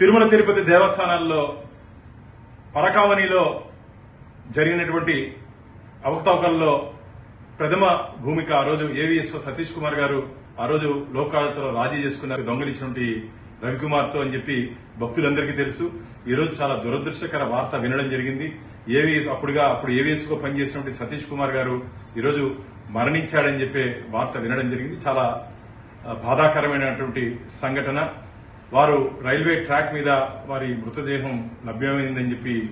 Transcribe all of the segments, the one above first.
తిరుమల తిరుపతి దేవస్థానాల్లో పరకామణిలో జరిగినటువంటి అవకతవకల్లో ప్రథమ భూమిక ఆ రోజు ఏవిఎస్ సతీష్ కుమార్ గారు ఆ రోజు లోకాలతో రాజీ చేసుకున్నారు దొంగలించినటువంటి రవికుమార్తో అని చెప్పి భక్తులందరికీ తెలుసు. ఈ రోజు చాలా దురదృష్టకర వార్త వినడం జరిగింది. ఏవి అప్పుడుగా అప్పుడు ఏవీఎస్కో పనిచేసినటువంటి సతీష్ కుమార్ గారు ఈరోజు మరణించాడని చెప్పే వార్త వినడం జరిగింది. చాలా బాధాకరమైనటువంటి సంఘటన. వారు రైల్వే ట్రాక్ మీద వారి మృతదేహం లభ్యమైందని చెప్పి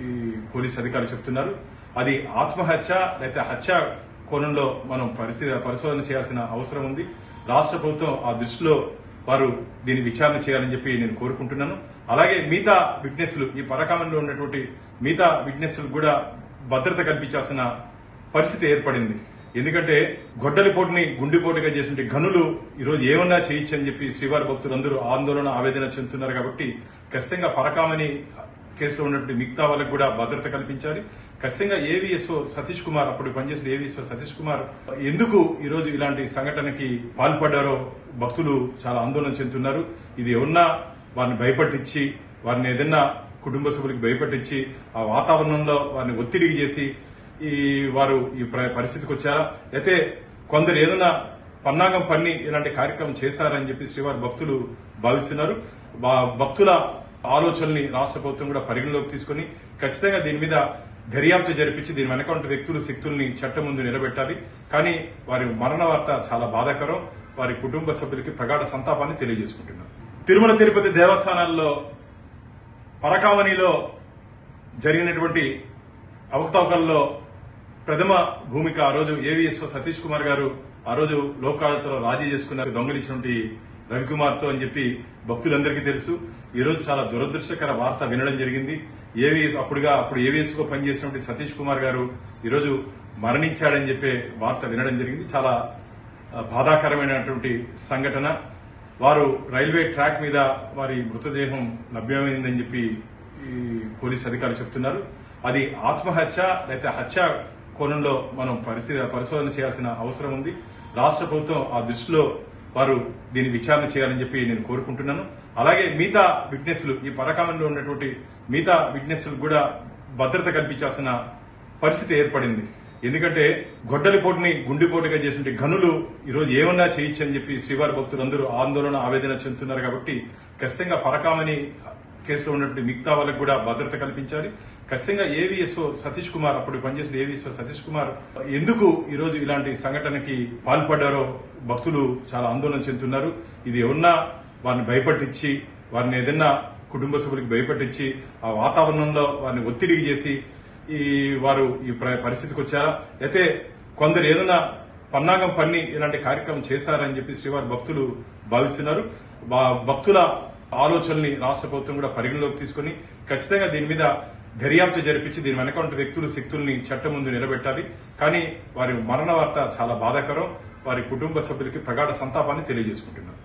ఈ పోలీస్ అధికారులు చెప్తున్నారు. అది ఆత్మహత్య లేదా హత్య కోణంలో మనం పరిశీ- పరిశోధన చేయాల్సిన అవసరం ఉంది. రాష్ట్ర ప్రభుత్వం ఆ దృష్టిలో వారు దీన్ని విచారణ చేయాలని చెప్పి నేను కోరుకుంటున్నాను. అలాగే మిగతా విట్నెస్లు ఈ పరకాలంలో ఉన్నటువంటి మిగతా విట్నెస్లు కూడా భద్రత కల్పించాల్సిన పరిస్థితి ఏర్పడింది. ఎందుకంటే గొడ్డలిపోటుని గుండెపోటుగా చేసిన గనులు ఈరోజు ఏమన్నా చేయొచ్చు అని చెప్పి శ్రీవారి భక్తులందరూ ఆందోళన ఆవేదన చెందుతున్నారు కాబట్టి ఖచ్చితంగా పరకామని కేసులో ఉన్నటువంటి మిగతా వాళ్ళకు కూడా భద్రత కల్పించాలి. ఖచ్చితంగా ఏవిఎస్ఓ సతీష్ కుమార్ అప్పుడు పనిచేసిన ఏవిఎస్ఓ సతీష్ కుమార్ ఎందుకు ఈరోజు ఇలాంటి సంఘటనకి పాల్పడ్డారో భక్తులు చాలా ఆందోళన చెందుతున్నారు. ఇది ఏమన్నా వారిని భయపట్టించి వారిని ఏదన్నా కుటుంబ సభ్యులకి భయపట్టించి ఆ వాతావరణంలో వారిని ఒత్తిడికి చేసి ఈ వారు ఈ ప్ర- పరిస్థితికి వచ్చారా? అయితే కొందరు ఏదైనా పన్నాగం పన్ని ఇలాంటి కార్యక్రమం చేశారని చెప్పి శ్రీవారి భక్తులు భావిస్తున్నారు. భక్తుల ఆలోచనల్ని రాష్ట్ర ప్రభుత్వం కూడా పరిగణలోకి తీసుకుని ఖచ్చితంగా దీని మీద దర్యాప్తు జరిపించి దీని వెనక ఉన్న వ్యక్తులు శక్తుల్ని చట్టం ముందు నిలబెట్టాలి. కానీ వారి మరణ వార్త చాలా బాధాకరం. వారి కుటుంబ సభ్యులకి ప్రగాఢ సంతాపాన్ని తెలియజేసుకుంటున్నారు తిరుమల తిరుపతి దేవస్థానాల్లో పరకావనిలో జరిగినటువంటి అవకతవకల్లో ప్రథమ భూమిక ఆ రోజు ఏవిఎస్ సతీష్ కుమార్ గారు ఆ రోజు లోకాలతో రాజీ చేసుకున్నారు దొంగలిచ్చినటువంటి రవికుమార్తో అని చెప్పి భక్తులందరికీ తెలుసు. ఈ రోజు చాలా దురదృష్టకర వార్త వినడం జరిగింది. ఏవి అప్పుడుగా అప్పుడు ఏవిఎస్కో పనిచేసినటువంటి సతీష్ కుమార్ గారు ఈరోజు మరణించాడని చెప్పే వార్త వినడం జరిగింది. చాలా బాధాకరమైనటువంటి సంఘటన. వారు రైల్వే ట్రాక్ మీద వారి మృతదేహం లభ్యమైందని చెప్పి ఈ పోలీస్ అధికారులు చెప్తున్నారు. అది ఆత్మహత్య లేదా హత్య కోణంలో మనం పరిశీ పరిశోధన చేయాల్సిన అవసరం ఉంది. రాష్ట్ర ప్రభుత్వం ఆ దృష్టిలో వారు దీన్ని విచారణ చేయాలని చెప్పి నేను కోరుకుంటున్నాను. అలాగే మిగతా విట్నెస్లు ఈ పరకాలంలో ఉన్నటువంటి మిగతా విట్నెస్లు కూడా భద్రత కల్పించాల్సిన పరిస్థితి ఏర్పడింది. ఎందుకంటే గొడ్డలిపోటుని గుండెపోటుగా చేసినటువంటి గనులు ఈరోజు ఏమన్నా చేయొచ్చు అని చెప్పి శ్రీవారి భక్తులందరూ ఆందోళన ఆవేదన చెందుతున్నారు కాబట్టి ఖచ్చితంగా పరకామని కేసులో ఉన్నటువంటి మిగతా వాళ్ళకు కూడా భద్రత కల్పించాలి. ఖచ్చితంగా ఏవిఎస్ఓ సతీష్ కుమార్ అప్పుడు పనిచేసిన ఏవిఎస్ఓ సతీష్ కుమార్ ఎందుకు ఈరోజు ఇలాంటి సంఘటనకి పాల్పడ్డారో భక్తులు చాలా ఆందోళన చెందుతున్నారు. ఇది ఎవరన్నా వారిని భయపట్టించి వారిని ఏదన్నా కుటుంబ సభ్యులకి భయపట్టించి ఆ వాతావరణంలో వారిని ఒత్తిడికి చేసి ఈ వారు ఈ ప్ర- పరిస్థితికి వచ్చారా? అయితే కొందరు ఏదైనా పన్నాగం పన్ని ఇలాంటి కార్యక్రమం చేశారని చెప్పి శ్రీవారి భక్తులు భావిస్తున్నారు. భక్తుల ఆలోచనల్ని రాష్ట్ర ప్రభుత్వం కూడా పరిగణలోకి తీసుకుని ఖచ్చితంగా దీని మీద దర్యాప్తు జరిపించి దీని వెనక ఉన్న వ్యక్తులు శక్తుల్ని చట్టం ముందు నిలబెట్టాలి. కానీ వారి మరణ వార్త చాలా బాధాకరం. వారి కుటుంబ సభ్యులకి ప్రగాఢ సంతాపాన్ని తెలియజేసుకుంటున్నారు